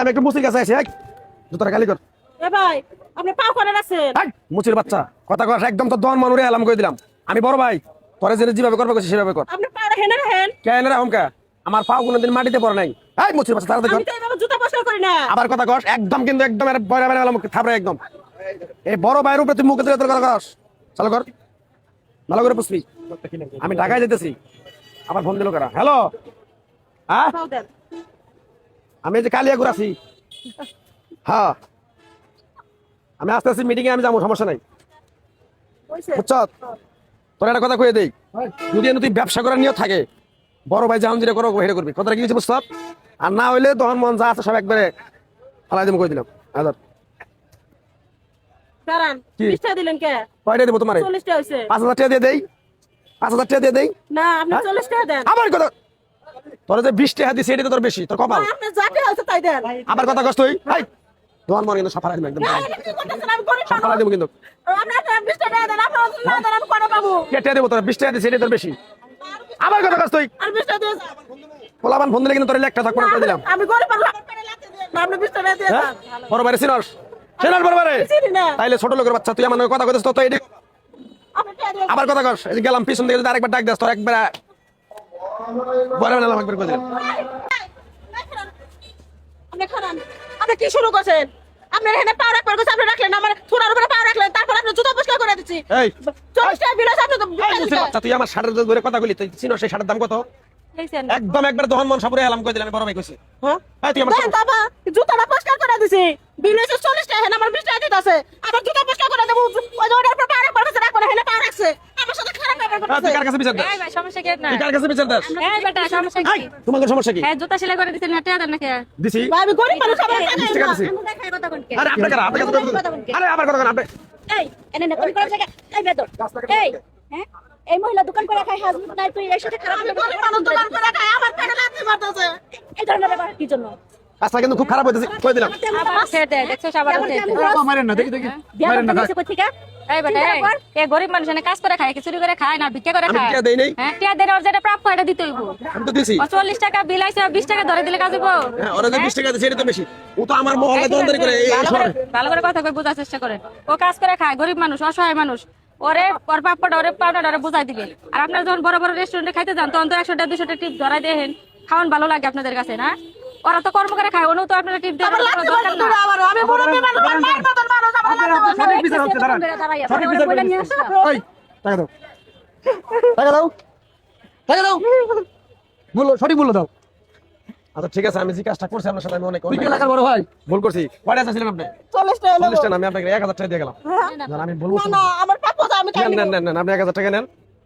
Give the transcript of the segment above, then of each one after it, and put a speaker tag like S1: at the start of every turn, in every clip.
S1: আমি একটু মুসির কাছে জুতোটা খালি কর।
S2: এ ভাই আপনি পাও করে রাখছেন
S1: মুচির বাচ্চা কথা কর একদম তো দন মানুরে এলাম করে দিলাম। আমি বড় ভাই তোরে জেনে যেভাবে করবে করছি সেভাবে কর।
S2: আপনি পা রাখেন রাখেন।
S1: কেন আমার পাও কোনোদিন মাটিতে পড়ে নাই। এই মুচির বাচ্চা তাড়াতাড়ি কর।
S2: আমি তো এভাবে জুতা পরিষ্কার করি না।
S1: আবার কথা কস একদম কিন্তু একদম এর বড় এলাম থাপড়ে একদম। এই বড় ভাইয়ের উপরে তুই মুখে তুলে তোর কথা কস। চালু কর। ভালো করে পুষবি। আমি ঢাকায় যেতেছি। আবার ফোন দিল কারা? হ্যালো হ্যাঁ? আমি যে কালিয়াগুর আছি। হ্যাঁ। আমি আস্তে আস্তে মিটিংয়ে আমি যাব সমস্যা নাই। বুঝছ? তোর একটা কথা কয়ে দেই। যদি তুই ব্যবসা করার নিয়ত থাকে বড় ভাই যেমন যেটা করো হেঁটে করবি। কথাটা কি হচ্ছে বুঝছ? আর না হইলে তখন মন যা আছে সব একবারে ফালাই দেবো কই দিলাম। আদার
S2: হয়েছে।
S1: হ্যাঁ? আবার কথা তোর যে টাকা দিছি এটা তো তোর বেশি তোর কপাল। আবার কথা কষ্ট তুই। হাই তোমার মনে কিন্তু দেবো একদম।
S2: এটা।
S1: দেবো কিন্তু।
S2: আপনি একটা বিশ দেন আপনার না দেন আমি করে পাবো?
S1: কে টাকা দেবো তোর দিছি এটা তোর বেশি। আবার কথা কষ্ট তুই। পোলাবান ফোন দিলে কিন্তু তোর একটা থাকব করে দিলাম।
S2: আমি গরিব
S1: হ্যাঁ? বড় বাইরে সিনস। সিনস বড় বাইরে তাইলে ছোট লোকের বাচ্চা তুই আমার কথা কইছিস তো
S2: আপনি
S1: আবার কথা এই গেলাম পিছন যদি আরেকবার ডাক দিস তোর একবার বড় বেলা করে
S2: আপনি খারান আপনি কি শুরু করছেন? এখানে পা কথা আপনি রাখলেন আমার উপরে পা রাখলেন তারপর আপনি জুতা পরিষ্কার করে দিচ্ছি।
S1: এই
S2: আপনি তো
S1: বাচ্চা তুই আমার ধরে কথা কইলি তুই চিনো সেই দাম কত? একদম একবার দহন মন সবরে এলাম কই দিলাম আমি বড় ভাই কইছি।
S2: হ্যাঁ?
S1: তুই আমার
S2: বাবা জুতাটা পরিষ্কার করে দিছি। বিল আছে চল্লিশ টাকা এখানে আমার বিশ টাকা দিতে আছে। আবার জুতা পরিষ্কার করে দেবো ওই যে ওটার উপর পা রাখবার কাছে রাখব না এখানে পা রাখছে আমার সাথে খারাপ ব্যবহার
S1: হ্যাঁ, তুই কার কাছে বিচার দাস?
S3: এই ভাই সমস্যা কি না
S1: তুই কার কাছে বিচার দাস?
S3: এই বেটা সমস্যা কি?
S1: তোমার সমস্যা কি?
S3: হ্যাঁ জুতা সেলাই করে দিছেন না টাকা দেন নাকি?
S1: দিছি।
S2: ভাই, আমি গরিব মানুষ আমার টাকা
S1: বিশ
S2: নেই
S1: টাকা
S2: না।
S1: দিছি
S3: আমি দেখাই কথা কোনকে
S1: আরে আপনার কাছে আপনার কাছে আরে আবার কথা আপনি।
S4: এই এনে না তুমি করে এই বেদর এই হ্যাঁ? এই মহিলা দোকান করে খায় হাজবেন্ড নাই তুই এর সাথে খারাপ
S2: মানুষ দোকান করে খাই আমার পেটে লাগতে পারতেছে
S4: এই ধরনের ব্যাপার কি জন্য?
S1: কাজটা কিন্তু খুব খারাপ হইতেছে। কই দিলাম?
S5: মারেন না দেখি দেখি। মারেন না
S3: এই বেটা এই, গরিব মানুষ এনে কাজ করে খায় কি চুরি করে খায় না ভিক্ষা করে খায়।
S1: দেই নাই।
S3: হ্যাঁ টিয়া দেন ওর যেটা প্রাপ্য এটা দিতে হইব।
S1: আমি তো দিছি।
S3: ও চল্লিশ টাকা বিল আইছে বিশ টাকা ধরে দিলে কাজ হইব।
S1: হ্যাঁ ওরা যে বিশ টাকা দিছে এটা তো বেশি। ও তো আমার মহল্লা দন্দরি করে এই এই শহরে
S3: ভালো করে কথা কই বোঝার চেষ্টা করেন ও কাজ করে খায় গরিব মানুষ অসহায় মানুষ। ওরে ওর প্রাপ্যটা ওরে ওরে বুঝাই দিবে। আর আপনারা যখন বড় বড় রেস্টুরেন্টে খাইতে যান তখন তো একশো টাকা দুশো টাকা টিপ ধরাই দেখেন খাওয়ান ভালো লাগে আপনাদের কাছে না? ওরা তো কর্ম করে খায় ওনও তো আপনারা টিপ দরকার
S2: আবার আমি আমার মতন মানুষ আমার।
S5: সঠিক বিচার হচ্ছে দাঁড়ান। সঠিক বিচার
S4: বলে
S5: করে
S4: নিয়ে আসো।
S5: ওই টাকা দাও। টাকা দাও। টাকা দাও। বলো সঠিক বলে দাও।
S1: আচ্ছা ঠিক আছে আমি যে কাজটা করছি আপনার সাথে আমি অনেক
S5: এলাকার বড় ভাই।
S1: ভুল করছি। কয়টা আপনি?
S2: চল্লিশ টাকা
S1: চল্লিশ
S2: নেব।
S1: টাকা আমি আপনাকে এক হাজার টাকা দিয়ে গেলাম। না, আমি ভুল
S2: না না আমার প্রাপ্য তো আমি খাই।
S1: নেন নেন নেন, আপনি এক হাজার টাকা নেন।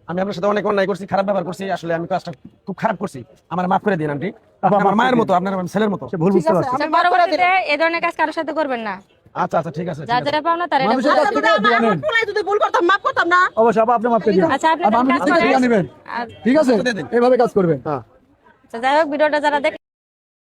S1: আমি আপনার সাথে অনেক অন্যায় করছি খারাপ ব্যবহার করছি আসলে আমি কাজটা খুব খারাপ করছি। আমার মাফ করে দিন আন্টি। আপনি আমার মায়ের মতো আপনার ছেলের মতো।
S5: সে ভুল বুঝতে পারছি।
S3: এই ধরনের কাজ কারোর সাথে করবেন না।
S1: আচ্ছা আচ্ছা ঠিক আছে
S3: যার তার
S2: যদি যদি ভুল করতাম মাফ করতাম না।
S5: অবশ্যই আপনি মাফ করে দিন
S3: আচ্ছা আপনি কাজ
S5: থেকে
S3: করেন।
S5: দিয়া নেবেন।
S3: আর
S5: ঠিক আছে? এইভাবে কাজ করবেন।
S1: হ্যাঁ
S3: আচ্ছা, যাই হোক ভিডিওটা যারা দেখ